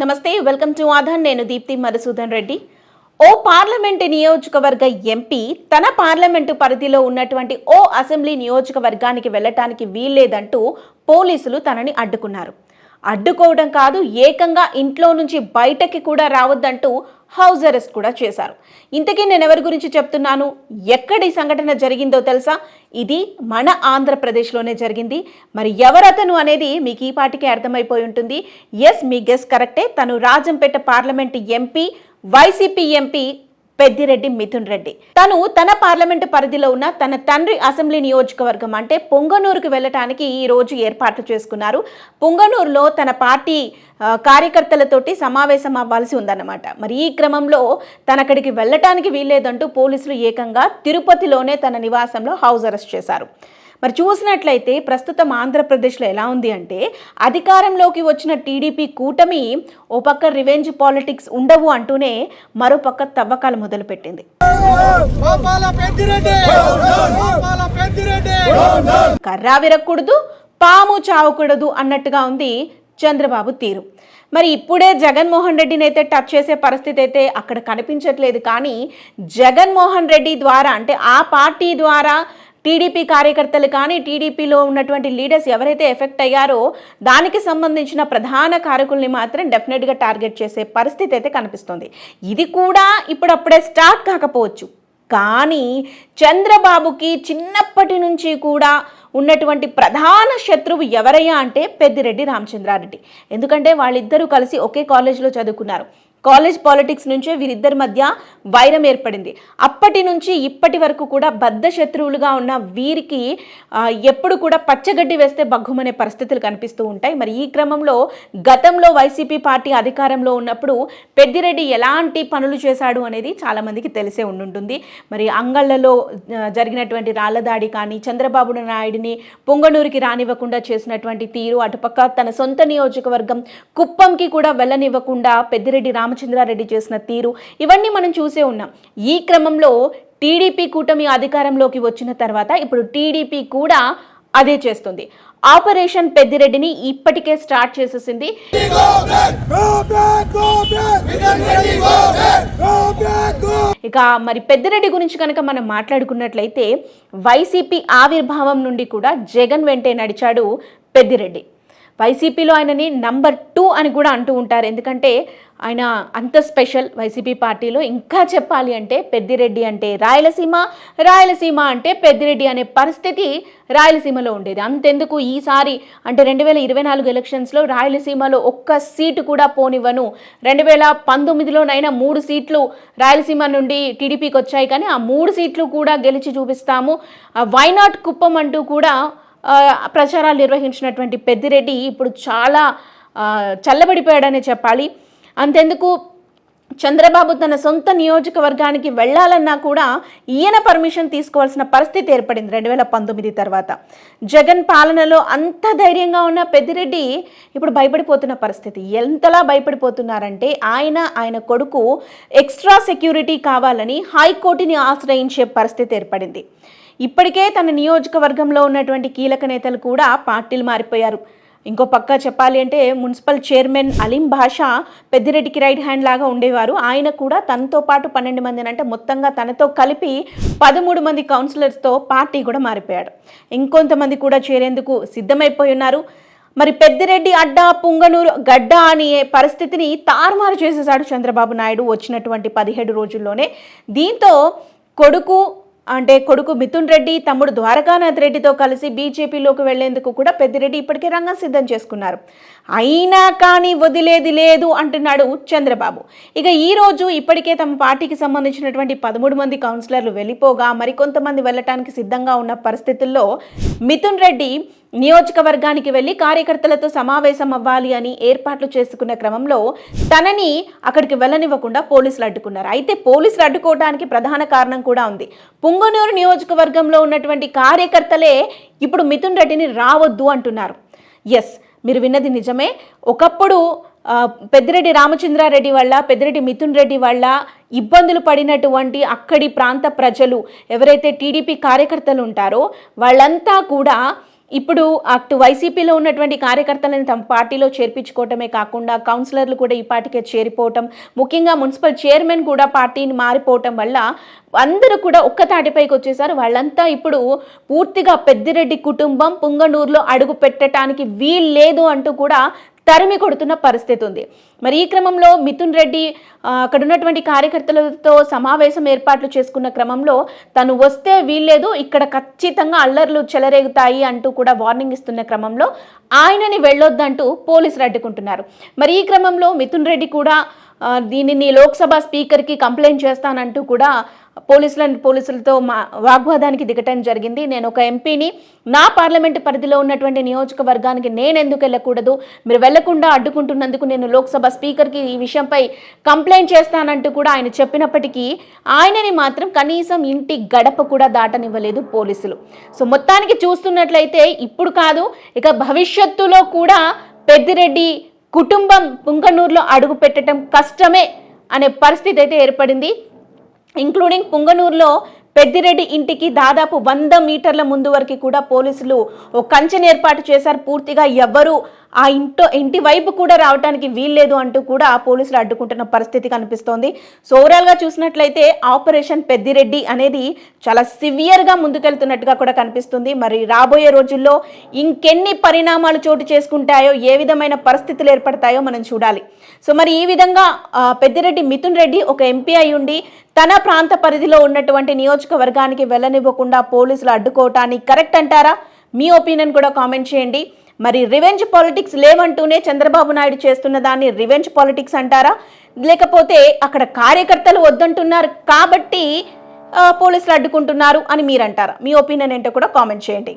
నమస్తే welcome to Aadhaar. నేను దీప్తి మధుసూదన్ రెడ్డి. ఓ పార్లమెంటు నియోజకవర్గ ఎంపీ తన పార్లమెంటు పరిధిలో ఉన్నటువంటి ఓ అసెంబ్లీ నియోజకవర్గానికి వెళ్ళటానికి వీల్లేదంటూ పోలీసులు తనని అడ్డుకున్నారు. అడ్డుకోవడం కాదు ఏకంగా ఇంట్లో నుంచి బయటకి కూడా రావద్దంటూ హౌస్ అరెస్ట్ కూడా చేశారు. ఇంతకీ నేను ఎవరి గురించి చెప్తున్నాను? ఎక్కడ ఈ సంఘటన జరిగిందో తెలుసా? ఇది మన ఆంధ్రప్రదేశ్లోనే జరిగింది. మరి ఎవరతను అనేది మీకు ఈ పాటికి అర్థమైపోయి ఉంటుంది. ఎస్ మీ గెస్ కరెక్టే తను Rajampet parliament MP YCP MP Peddireddy Mithun Reddy. తను తన పార్లమెంటు పరిధిలో ఉన్న తన తండ్రి అసెంబ్లీ నియోజకవర్గం అంటే పొంగనూరుకు వెళ్ళటానికి ఈ రోజు ఏర్పాట్లు చేసుకున్నారు. పొంగనూరులో తన పార్టీ కార్యకర్తలతోటి సమావేశం అవ్వాల్సి ఉందన్నమాట. మరి ఈ క్రమంలో తనక్కడికి వెళ్ళటానికి వీల్లేదంటూ పోలీసులు ఏకంగా తిరుపతిలోనే తన నివాసంలో హౌస్ అరెస్ట్ చేశారు. మరి చూసినట్లయితే ప్రస్తుతం ఆంధ్రప్రదేశ్లో ఎలా ఉంది అంటే అధికారంలోకి వచ్చిన టీడీపీ కూటమి ఓ పక్క రివెంజ్ పాలిటిక్స్ ఉండవు అంటూనే మరో పక్క తవ్వకాలు మొదలుపెట్టింది. కర్రా విరక్కూడదు పాము చావకూడదు అన్నట్టుగా ఉంది చంద్రబాబు తీరు. మరి ఇప్పుడే జగన్మోహన్ రెడ్డిని అయితే టచ్ చేసే పరిస్థితి అయితే అక్కడ కనిపించట్లేదు కానీ జగన్మోహన్ రెడ్డి ద్వారా అంటే ఆ పార్టీ ద్వారా టీడీపీ కార్యకర్తలు కానీ టీడీపీలో ఉన్నటువంటి లీడర్స్ ఎవరైతే ఎఫెక్ట్ అయ్యారో దానికి సంబంధించిన ప్రధాన కారకుల్ని మాత్రం డెఫినెట్గా టార్గెట్ చేసే పరిస్థితి అయితే కనిపిస్తుంది. ఇది కూడా ఇప్పుడప్పుడే స్టార్ట్ కాకపోవచ్చు. కానీ చంద్రబాబుకి చిన్నప్పటి నుంచి కూడా ఉన్నటువంటి ప్రధాన శత్రువు ఎవరయ్యా అంటే పెద్దిరెడ్డి రామచంద్రారెడ్డి. ఎందుకంటే వాళ్ళిద్దరూ కలిసి ఒకే కాలేజీలో చదువుకున్నారు. కాలేజ్ పాలిటిక్స్ నుంచే వీరిద్దరి మధ్య వైరం ఏర్పడింది. అప్పటి నుంచి ఇప్పటి వరకు కూడా బద్ధ శత్రువులుగా ఉన్న వీరికి ఎప్పుడు కూడా పచ్చగడ్డి వేస్తే బగ్గుమనే పరిస్థితులు కనిపిస్తూ ఉంటాయి. మరి ఈ క్రమంలో గతంలో వైసీపీ పార్టీ అధికారంలో ఉన్నప్పుడు పెద్దిరెడ్డి ఎలాంటి పనులు చేశాడు అనేది చాలామందికి తెలిసే ఉండుంటుంది. మరి అంగళ్ళలో జరిగినటువంటి రాళ్ళదాడి కానీ చంద్రబాబు నాయుడిని పొంగనూరుకి రానివ్వకుండా చేసినటువంటి తీరు అటుపక్క తన సొంత నియోజకవర్గం కుప్పంకి కూడా వెళ్ళనివ్వకుండా పెద్దిరెడ్డి రామచంద్రారెడ్డి చేసిన తీరు ఇవన్నీ మనం చూసే ఉన్నాం. ఈ క్రమంలో టీడీపీ కూటమి అధికారంలోకి వచ్చిన తర్వాత ఇప్పుడు టీడీపీ కూడా అదే చేస్తుంది. ఆపరేషన్ పెద్దిరెడ్డిని ఇప్పటికే స్టార్ట్ చేసేసింది. ఇక మరి పెద్దిరెడ్డి గురించి కనుక మనం మాట్లాడుకున్నట్లయితే వైసీపీ ఆవిర్భావం నుండి కూడా జగన్ వెంటే నడిచాడు పెద్దిరెడ్డి. వైసీపీలో ఆయనని నంబర్ టూ అని కూడా అంటూ ఉంటారు. ఎందుకంటే ఆయన అంత స్పెషల్ వైసీపీ పార్టీలో. ఇంకా చెప్పాలి అంటే పెద్దిరెడ్డి అంటే రాయలసీమ రాయలసీమ అంటే పెద్దిరెడ్డి అనే పరిస్థితి రాయలసీమలో ఉండేది. అంతెందుకు ఈసారి అంటే రెండు వేల ఇరవై నాలుగు ఎలక్షన్స్లో రాయలసీమలో ఒక్క సీటు కూడా పోనివ్వను. రెండు వేల పంతొమ్మిదిలోనైనా మూడు సీట్లు రాయలసీమ నుండి టీడీపీకి వచ్చాయి. కానీ ఆ మూడు సీట్లు కూడా గెలిచి చూపిస్తాము. వైనాట్ కుప్పం అంటూ కూడా ప్రచారాలు నిర్వహించినటువంటి పెద్దిరెడ్డి ఇప్పుడు చాలా చల్లబడిపోయాడనే చెప్పాలి. అంతెందుకు చంద్రబాబు తన సొంత నియోజకవర్గానికి వెళ్ళాలన్నా కూడా ఈయన పర్మిషన్ తీసుకోవాల్సిన పరిస్థితి ఏర్పడింది రెండు వేల పంతొమ్మిది తర్వాత. జగన్ పాలనలో అంత ధైర్యంగా ఉన్న పెద్దిరెడ్డి ఇప్పుడు భయపడిపోతున్న పరిస్థితి. ఎంతలా భయపడిపోతున్నారంటే ఆయన ఆయన కొడుకు ఎక్స్ట్రా సెక్యూరిటీ కావాలని హైకోర్టుని ఆశ్రయించే పరిస్థితి ఏర్పడింది. ఇప్పటికే తన నియోజకవర్గంలో ఉన్నటువంటి కీలక నేతలు కూడా పార్టీలు మారిపోయారు. ఇంకో పక్క చెప్పాలి అంటే మున్సిపల్ చైర్మన్ అలీం భాషా పెద్దిరెడ్డికి రైట్ హ్యాండ్ లాగా ఉండేవారు. ఆయన కూడా తనతో పాటు పన్నెండు మందిని అంటే మొత్తంగా తనతో కలిపి పదమూడు మంది కౌన్సిలర్స్తో పార్టీ కూడా మారిపోయాడు. ఇంకొంతమంది కూడా చేరేందుకు సిద్ధమైపోయి ఉన్నారు. మరి పెద్దిరెడ్డి అడ్డా పుంగనూరు గడ్డ అనే పరిస్థితిని తారుమారు చేసేశాడు చంద్రబాబు నాయుడు వచ్చినటువంటి పదిహేడు రోజుల్లోనే. దీంతో కొడుకు అంటే కొడుకు మిథున్ రెడ్డి తమ్ముడు ద్వారకానాథ్ రెడ్డితో కలిసి బీజేపీలోకి వెళ్ళేందుకు కూడా పెద్దిరెడ్డి ఇప్పటికే రంగం సిద్ధం చేసుకున్నారు. అయినా కానీ వదిలేది లేదు అంటున్నాడు చంద్రబాబు. ఇక ఈరోజు ఇప్పటికే తమ పార్టీకి సంబంధించినటువంటి పదమూడు మంది కౌన్సిలర్లు వెళ్ళిపోగా మరికొంతమంది వెళ్ళటానికి సిద్ధంగా ఉన్న పరిస్థితుల్లో మిథున్ రెడ్డి నియోజకవర్గానికి వెళ్ళి కార్యకర్తలతో సమావేశం అవ్వాలి అని ఏర్పాట్లు చేసుకున్న క్రమంలో తనని అక్కడికి వెళ్ళనివ్వకుండా పోలీసులు అడ్డుకున్నారు. అయితే పోలీసులు అడ్డుకోవడానికి ప్రధాన కారణం కూడా ఉంది. పుంగనూరు నియోజకవర్గంలో ఉన్నటువంటి కార్యకర్తలే ఇప్పుడు మిథున్ రెడ్డిని రావద్దు అంటున్నారు. ఎస్ మీరు విన్నది నిజమే. ఒకప్పుడు పెద్దిరెడ్డి రామచంద్రారెడ్డి వల్ల పెద్దిరెడ్డి మిథున్ రెడ్డి వల్ల ఇబ్బందులు పడినటువంటి అక్కడి ప్రాంత ప్రజలు ఎవరైతే టీడీపీ కార్యకర్తలు ఉంటారో వాళ్ళంతా కూడా ఇప్పుడు అటు వైసీపీలో ఉన్నటువంటి కార్యకర్తలను తమ పార్టీలో చేర్పించుకోవటమే కాకుండా కౌన్సిలర్లు కూడా ఈ పార్టీకే చేరిపోవటం ముఖ్యంగా మున్సిపల్ చైర్మన్ కూడా పార్టీని మారిపోవటం వల్ల అందరూ కూడా ఒక్క తాటిపైకి వచ్చేసారు. వాళ్ళంతా ఇప్పుడు పూర్తిగా పెద్దిరెడ్డి కుటుంబం పుంగనూరులో అడుగు పెట్టడానికి వీల్లేదు అంటూ కూడా తరిమి కొడుతున్న పరిస్థితి ఉంది. మరి ఈ క్రమంలో మిథున్ రెడ్డి అక్కడ ఉన్నటువంటి కార్యకర్తలతో సమావేశం ఏర్పాట్లు చేసుకున్న క్రమంలో తను వస్తే వీల్లేదు ఇక్కడ ఖచ్చితంగా అల్లర్లు చెలరేగుతాయి అంటూ కూడా వార్నింగ్ ఇస్తున్న క్రమంలో ఆయనని వెళ్ళొద్దంటూ పోలీసులు అడ్డుకుంటున్నారు. మరి ఈ క్రమంలో మిథున్ రెడ్డి కూడా దీనిని లోక్సభ స్పీకర్కి కంప్లైంట్ చేస్తానంటూ కూడా పోలీసుల పోలీసులతో మా వాగ్వాదానికి దిగటం జరిగింది. నేను ఒక ఎంపీని నా పార్లమెంటు పరిధిలో ఉన్నటువంటి నియోజకవర్గానికి నేను ఎందుకు వెళ్ళకూడదు? మీరు వెళ్ళకుండా అడ్డుకుంటున్నందుకు నేను లోక్సభ స్పీకర్కి ఈ విషయంపై కంప్లైంట్ చేస్తానంటూ కూడా ఆయన చెప్పినప్పటికీ ఆయనని మాత్రం కనీసం ఇంటి గడప కూడా దాటనివ్వలేదు పోలీసులు. సో మొత్తానికి చూస్తున్నట్లయితే ఇప్పుడు కాదు ఇక భవిష్యత్తులో కూడా పెద్దిరెడ్డి కుటుంబం పుంగనూరులో అడుగు పెట్టడం కష్టమే అనే పరిస్థితి అయితే ఏర్పడింది. ఇంక్లూడింగ్ పుంగనూరులో పెద్దిరెడ్డి ఇంటికి దాదాపు వంద మీటర్ల ముందు వరకు కూడా పోలీసులు ఓ కంచెను ఏర్పాటు చేశారు. పూర్తిగా ఎవ్వరూ ఆ ఇంటో ఇంటి వైపు కూడా రావడానికి వీల్లేదు అంటూ కూడా పోలీసులు అడ్డుకుంటున్న పరిస్థితి కనిపిస్తోంది. సో ఓవరాల్గా చూసినట్లయితే ఆపరేషన్ పెద్దిరెడ్డి అనేది చాలా సివియర్గా ముందుకెళ్తున్నట్టుగా కూడా కనిపిస్తుంది. మరి రాబోయే రోజుల్లో ఇంకెన్ని పరిణామాలు చోటు చేసుకుంటాయో ఏ విధమైన పరిస్థితులు ఏర్పడతాయో మనం చూడాలి. సో మరి ఈ విధంగా పెద్దిరెడ్డి మిథున్ రెడ్డి ఒక ఎంపీ అయి ఉండి తన ప్రాంత పరిధిలో ఉన్నటువంటి నియోజకవర్గానికి వెళ్ళనివ్వకుండా పోలీసులు అడ్డుకోవటానికి కరెక్ట్ అంటారా? మీ ఒపీనియన్ కూడా కామెంట్ చేయండి. మరి రివెంజ్ పాలిటిక్స్ లేవంటూనే చంద్రబాబు నాయుడు చేస్తున్న దాన్ని రివెంజ్ పాలిటిక్స్ అంటారా? లేకపోతే అక్కడ కార్యకర్తలు వద్దంటున్నారు కాబట్టి పోలీసులు అడ్డుకుంటున్నారు అని మీరంటారా? మీ ఒపీనియన్ ఏంటో కూడా కామెంట్ చేయండి.